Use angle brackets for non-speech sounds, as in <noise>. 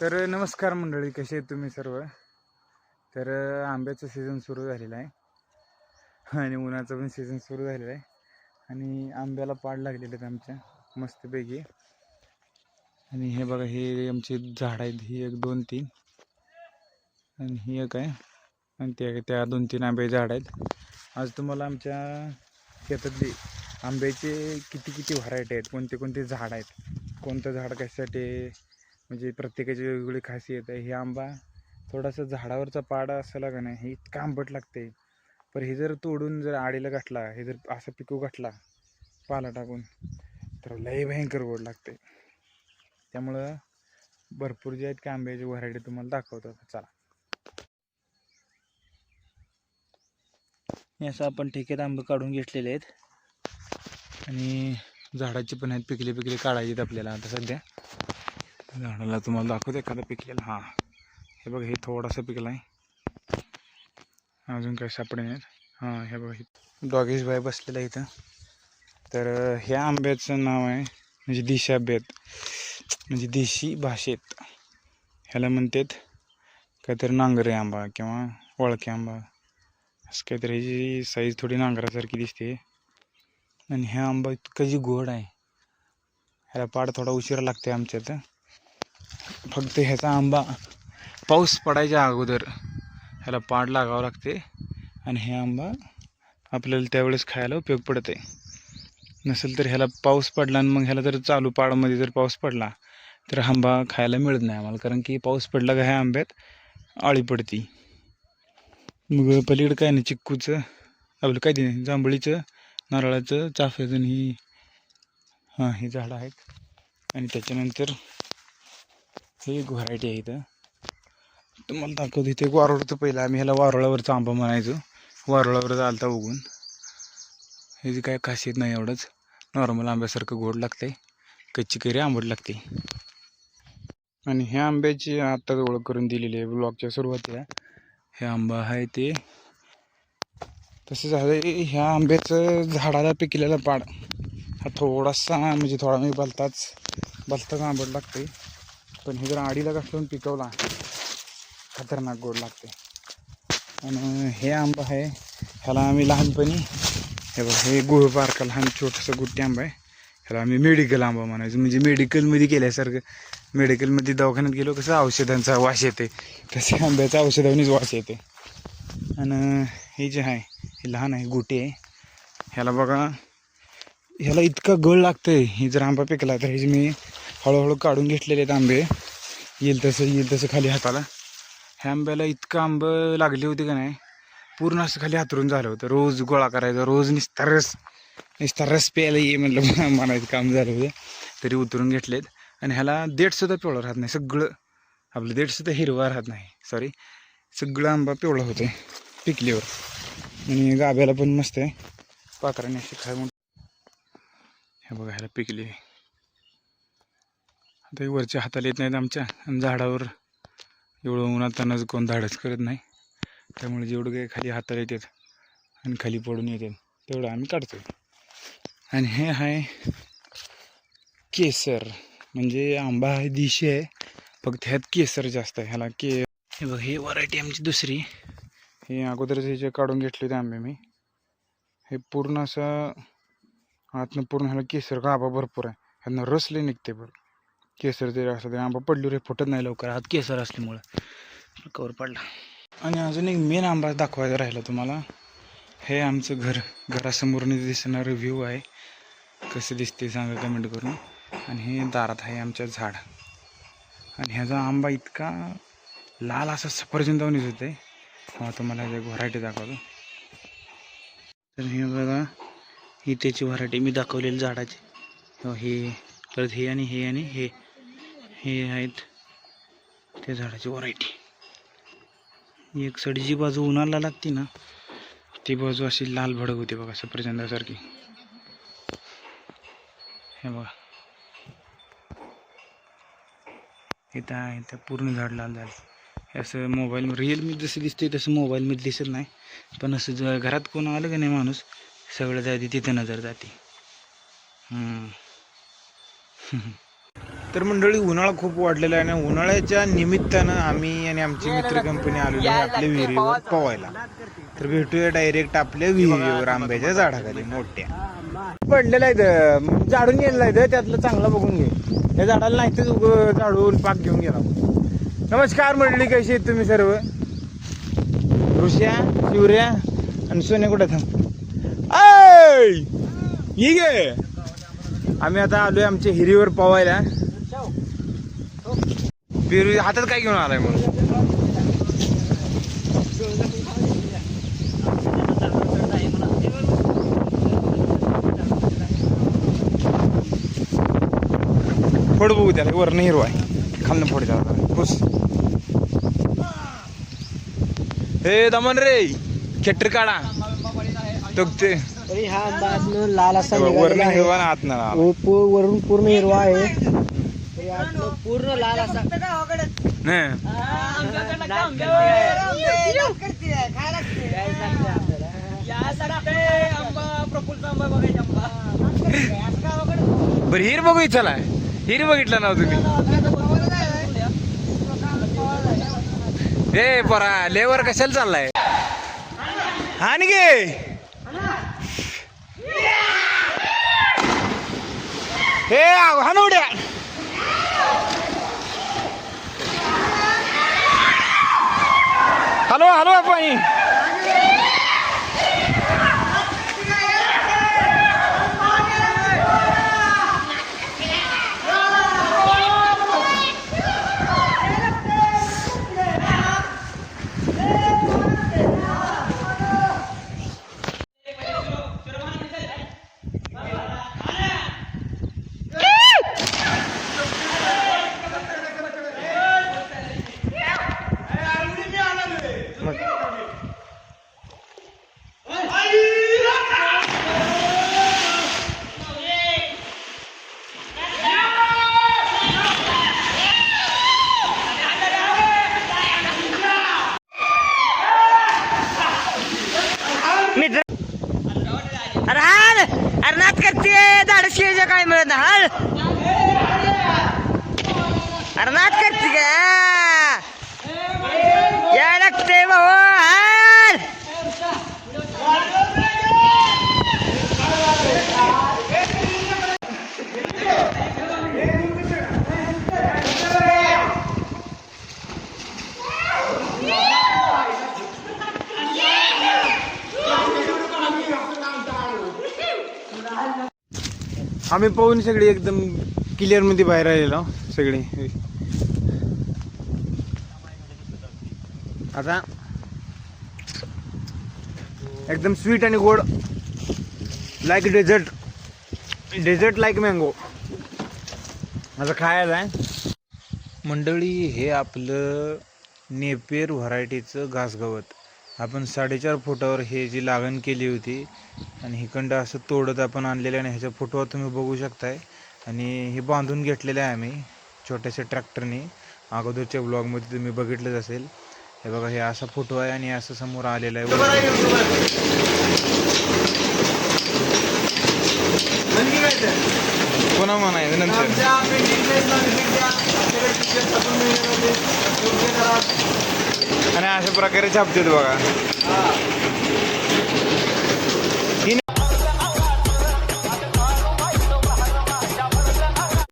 तर नमस्कार मंडळी कसे आहेत तुम्ही सर्व? तर आंब्याचं सीझन सुरू झालेलं आहे. आणि उन्हाचं पण सीझन सुरू झालेलं आहे. आणि आंब्याला पाड लागलेले आहेत आमच्या मस्तपैकी. आणि हे बघा हे आमचे झाड आहेत ही एक दोन तीन. आणि ही एक आहे. आणि त्या त्या दोन तीन आंब्याचे झाड आहेत. आज तुम्हाला आमच्या शेतातली आंब्याचे किती किती व्हरायटी आहेत कोणते कोणते झाड आहेत कोणतं झाड कशासाठी म्हणजे प्रत्येकाची वेगवेगळी खासियत आहे. हे आंबा थोडासा झाडावरचा पाडा असला का नाही हे इतका आंबट लागते पण हे जर तोडून जर आडीला गाठला हे जर असं पिकू गाठला पाला टाकून तर लय भयंकर गोड लागते त्यामुळं भरपूर जे आहेत की आंब्याची व्हरायटी तुम्हाला दाखवतो. चला. हे असं आपण ठेक्यात आंबे काढून घेतलेले आहेत. आणि झाडाचे पण आहेत पिकले पिकले काढायचे आहेत आपल्याला आता सध्या. झाडाला तुम्हाला दाखवते एखादा पिकलेला. हां. हे बघा हे थोडासा पिकला आहे अजून काही सापडे नाहीत. हां हे बघा हे डॉगेश बाय बसलेला आहे इथं. तर ह्या आंब्याचं नाव आहे म्हणजे देशी आंब्यात म्हणजे देशी भाषेत. ह्याला म्हणतात काहीतरी नांगरे आंबा किंवा वळके आंबा. असं काहीतरी ह्याची साईज थोडी नांगरासारखी दिसते. आणि ह्या आंबा इतकं जी गोड आहे. ह्याला पाड थोडा उशिरा लागते आमच्यात फक्त ह्याचा आंबा पाऊस पडायच्या अगोदर ह्याला पाड लागावं लागते आणि हे आंबा आपल्याला त्यावेळेस खायला उपयोग पडते. नसेल तर ह्याला पाऊस पडला आणि मग ह्याला जर चालू पाडामध्ये जर पाऊस पडला तर आंबा खायला मिळत नाही आम्हाला. कारण की पाऊस पडला का ह्या आंब्यात आळी पडती. मग पलीकडं काय नाही चिक्कूचं आपलं काय नाही जांभळीचं नारळाचं चाफ्याचं आणि ही हां ही झाडं आहेत. आणि त्याच्यानंतर हे एक व्हरायटी आहे इथं. तुम्हाला दाखवतो इथे एक वारुळ पहिलं आम्ही ह्याला वारुळावरचा आंबा म्हणायचो. वारुळावरच आलता उगून. ह्याची काय खासियत नाही एवढंच. नॉर्मल आंब्यासारखं गोड लागते कच्ची कैरी आंबट लागते. आणि ह्या आंब्याची आत्ताच ओळख करून दिलेली आहे ब्लॉगच्या सुरुवातीला. हे आंबा आहे ते. तसं झालं ह्या आंब्याचं झाडाला पिकलेला पाड. हा थोडासा म्हणजे थोडा मी बलताच बलताच आंबट लागते पण हे जर आडीला घासून पिकवला. खतरनाक गोड लागते. आणि हे आंबा आहे. ह्याला आम्ही लहानपणी हे बघ हे गुळ बारका लहान छोटंसं गुट्टी आंबा आहे. ह्याला आम्ही मेडिकल आंबा म्हणायचो. म्हणजे मेडिकलमध्ये गेल्यासारखं मेडिकलमध्ये दवाखान्यात गेलो कसं औषधांचा वास येते. तसे आंब्याचा औषधांनीच वास येते. आणि हे जे आहे हे लहान आहे गुटे आहे. ह्याला बघा ह्याला इतका गळ लागतंय. हे जर आंबा पिकला तर हे मी हळूहळू काढून घेतलेले आहेत आंबे. येईल तसं येईल तसं खाली हाताला. ह्या आंब्याला इतकं आंबं लागले होते का नाही पूर्ण असं खाली हातरून झालं होतं. रोज गोळा करायचा रोज निस्ता रस निस्ता रस प्यायला ये म्हटलं <laughs> म्हणायचं काम झालं होतं. तरी उतरून घेतलेत. आणि ह्याला देठसुद्धा पिवळं राहत नाही. सगळं आपलं देठसुद्धा हिरवा राहत नाही. सॉरी सगळं आंबा पिवळा होतं पिकलीवर आणि गाभ्याला पण मस्त आहे. पाखराने अशी खाय म्हणून हे बघा ह्याला पिकली. आहे आता हे वरच्या हाताला येत नाहीत आमच्या. आणि झाडावर एवढं उन्हातानाच कोण धाडच करत नाही. त्यामुळे जेवढं काही खाली हाताला येतात आणि खाली पडून येतात तेवढं आम्ही काढतो आणि हे आहे केसर. म्हणजे आंबा आहे दिशी आहे. फक्त ह्यात केसर जास्त आहे. ह्याला के हे बघ ही व्हरायटी आमची दुसरी. हे अगोदरच जे काढून घेतले होते आंबे मी. हे पूर्ण असं आतनं पूर्ण ह्याला केसर गाभा भरपूर आहे. ह्यांना रस निघते बरं केसर जरी असला तरी आंबा पडलो रे फुटत नाही लवकर. हात केसर असल्यामुळं. कवर पडला. आणि अजून एक मेन आंबा दाखवायचा राहिला तुम्हाला. हे आमचं घर घरासमोरने दिसणारं व्ह्यू आहे. कसं दिसते सांगा कमेंट करून. आणि हे दारात आहे आमच्या झाड. आणि ह्याचा आंबा इतका लाल असा सफरचंदावणीच होते हा तुम्हाला एक व्हरायटी दाखवतो. तर हे बघा ही त्याची व्हरायटी मी दाखवलेली झाडाची. हे परत हे आणि हे आणि हे. हे आहेत त्या झाडाची व्हरायटी. एक सडीची बाजू उन्हाला लागते ना ती बाजू अशी लाल भडक होते बघा सफरचंदासारखी. हे बघा. इथं आहे त्या पूर्ण झाड लाल झालं. असं मोबाईल रिअलमी जसं दिसते तसं मोबाईलमध्ये दिसत नाही. पण असं ज घरात कोण आलं का नाही माणूस सगळं जाते तिथं नजर जाते. हम्म. <laughs> तर मंडळी उन्हाळा खूप वाढलेला आहे आणि उन्हाळ्याच्या निमित्तानं आम्ही आणि आमची मित्र कंपनी आलेलो आहे आपल्या विहिरीवर पवायला तर भेटूया डायरेक्ट आपल्या विहिरीवर आंब्याच्या झाडाखाली. मोठ्या. पडलेला आहे. झाडून गेलेला आहे. त्यातलं चांगलं बघून घे. त्या झाडाला नाही तर झाडून पाक घेऊन गेला. नमस्कार मंडळी कशी आहेत तुम्ही सर्व? ऋषा शिवऱ्या आणि सोन्या कुठे थांब. ऐ! ये गे! आम्ही आता आलोय आमच्या हिरीवर पवायला पेरू हातात काय घेऊन आलाय मग फोड बघू त्याला वरनं हिरवा आहे. खालनं फोड त्याला. खुश हे दमन रे खेटर काढा. तगते. तरी हा लाल असा आहे. हिरवा ना आत ना वरून पूर्ण हिरवा आहे. पूर्ण लाल असा. बरं हिर बघू चला हिर बघितला ना तुम्ही. ए परा लेवर कशाला चाललाय? हा नि गे. हे हा Alô, alô, Havaí! करते काय मिळत हळ अरे नाच करते का? या लागते भाऊ हो. आम्ही पाहून सगळी एकदम क्लिअरमध्ये बाहेर आलेलो सगळी. आता एकदम स्वीट आणि गोड like dessert dessert like mango आता खायला आहे. मंडळी हे आपलं नेपेर व्हरायटीचं घासगवत. आपण साडेचार फुटावर हे जी लागण केली होती आणि हिकंड असं तोडत आपण आणलेलं आहे आणि ह्याच्या फोटोवर तुम्ही बघू शकताय. आणि हे बांधून घेतलेलं आहे आम्ही छोट्याशा ट्रॅक्टरने. अगोदरच्या ब्लॉगमध्ये तुम्ही बघितलंच असेल. हे बघा हे असा फोटो आहे आणि असं समोर आलेलं आहे. पुन्हा म्हणायचं नंतर. आणि अशा प्रकारे छापतात बघा.